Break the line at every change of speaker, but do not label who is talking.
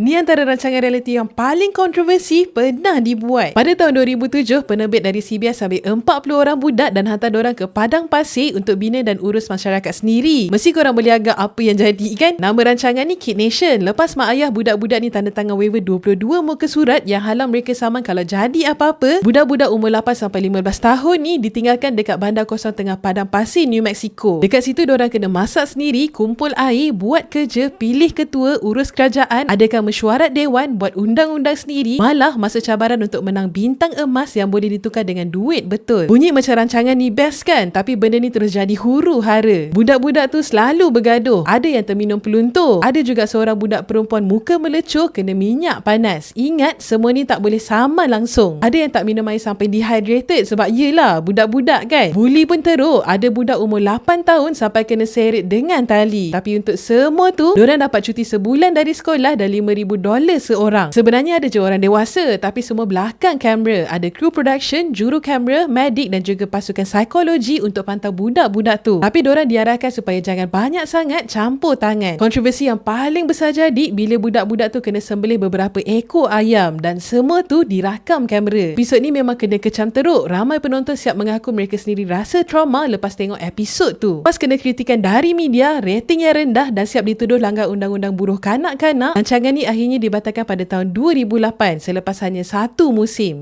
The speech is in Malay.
Ni antara rancangan realiti yang paling kontroversi pernah dibuat. Pada tahun 2007, penerbit dari CBS ambil 40 orang budak dan hantar diorang ke Padang Pasir untuk bina dan urus masyarakat sendiri. Mesti korang boleh agak apa yang jadi kan? Nama rancangan ni Kid Nation. Lepas mak ayah budak-budak ni tanda tangan waiver 22 muka surat yang halang mereka saman kalau jadi apa-apa, budak-budak umur 8 sampai 15 tahun ni ditinggalkan dekat bandar kosong tengah Padang Pasir, New Mexico. Dekat situ diorang kena masak sendiri, kumpul air, buat kerja, pilih ketua, urus kerajaan, adakan mesyuarat dewan buat undang-undang sendiri malah masa cabaran untuk menang bintang emas yang boleh ditukar dengan duit betul. Bunyi macam rancangan ni best kan? Tapi benda ni terus jadi huru hara. Budak-budak tu selalu bergaduh. Ada yang terminum peluntur. Ada juga seorang budak perempuan muka melecur kena minyak panas. Ingat semua ni tak boleh sama langsung. Ada yang tak minum air sampai dehydrated sebab yelah budak-budak kan. Bully pun teruk. Ada budak umur 8 tahun sampai kena seret dengan tali. Tapi untuk semua tu, diorang dapat cuti sebulan dari sekolah dan dolar seorang. Sebenarnya ada je orang dewasa tapi semua belakang kamera. Ada kru production, juru kamera, medik dan juga pasukan psikologi untuk pantau budak-budak tu. Tapi diorang diarahkan supaya jangan banyak sangat campur tangan. Kontroversi yang paling besar jadi bila budak-budak tu kena sembelih beberapa ekor ayam dan semua tu dirakam kamera. Episod ni memang kena kecam teruk. Ramai penonton siap mengaku mereka sendiri rasa trauma lepas tengok episod tu. Pas kena kritikan dari media, rating yang rendah dan siap dituduh langgar undang-undang buruh kanak-kanak, rancangan ni akhirnya dibatalkan pada tahun 2008 selepas hanya satu musim.